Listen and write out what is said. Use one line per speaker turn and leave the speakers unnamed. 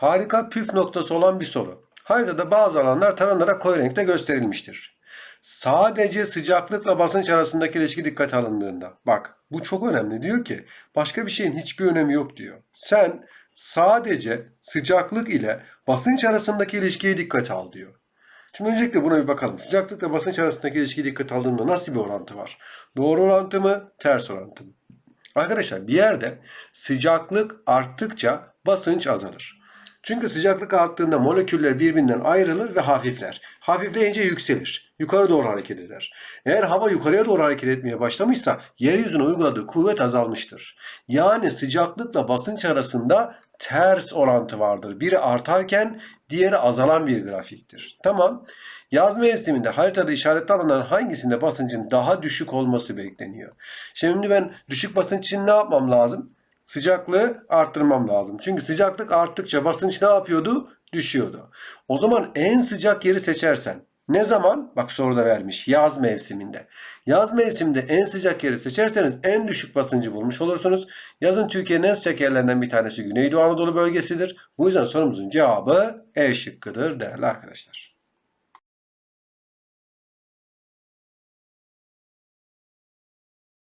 Harika püf noktası olan bir soru. Haritada bazı alanlar taranarak koyu renkte gösterilmiştir. Sadece sıcaklıkla basınç arasındaki ilişki dikkate alındığında. Bak bu çok önemli. Diyor ki başka bir şeyin hiçbir önemi yok diyor. Sen sadece sıcaklık ile basınç arasındaki ilişkiye dikkate al diyor. Şimdi öncelikle buna bir bakalım. Sıcaklıkla basınç arasındaki ilişkiye dikkate aldığında nasıl bir orantı var? Doğru orantı mı? Ters orantı mı? Arkadaşlar bir yerde sıcaklık arttıkça basınç azalır. Çünkü sıcaklık arttığında moleküller birbirinden ayrılır ve hafifler. Hafifleyince yükselir. Yukarı doğru hareket eder. Eğer hava yukarıya doğru hareket etmeye başlamışsa yeryüzüne uyguladığı kuvvet azalmıştır. Yani sıcaklıkla basınç arasında ters orantı vardır. Biri artarken diğeri azalan bir grafiktir. Tamam. Yaz mevsiminde haritada işaretli alanların hangisinde basıncın daha düşük olması bekleniyor? Şimdi ben düşük basınç için ne yapmam lazım? Sıcaklığı arttırmam lazım. Çünkü sıcaklık arttıkça basınç ne yapıyordu? Düşüyordu. O zaman en sıcak yeri seçersen ne zaman? Bak soruda vermiş. Yaz mevsiminde. Yaz mevsiminde en sıcak yeri seçerseniz en düşük basıncı bulmuş olursunuz. Yazın Türkiye'nin en sıcak yerlerinden bir tanesi Güneydoğu Anadolu bölgesidir. Bu yüzden sorumuzun cevabı E şıkkıdır değerli arkadaşlar.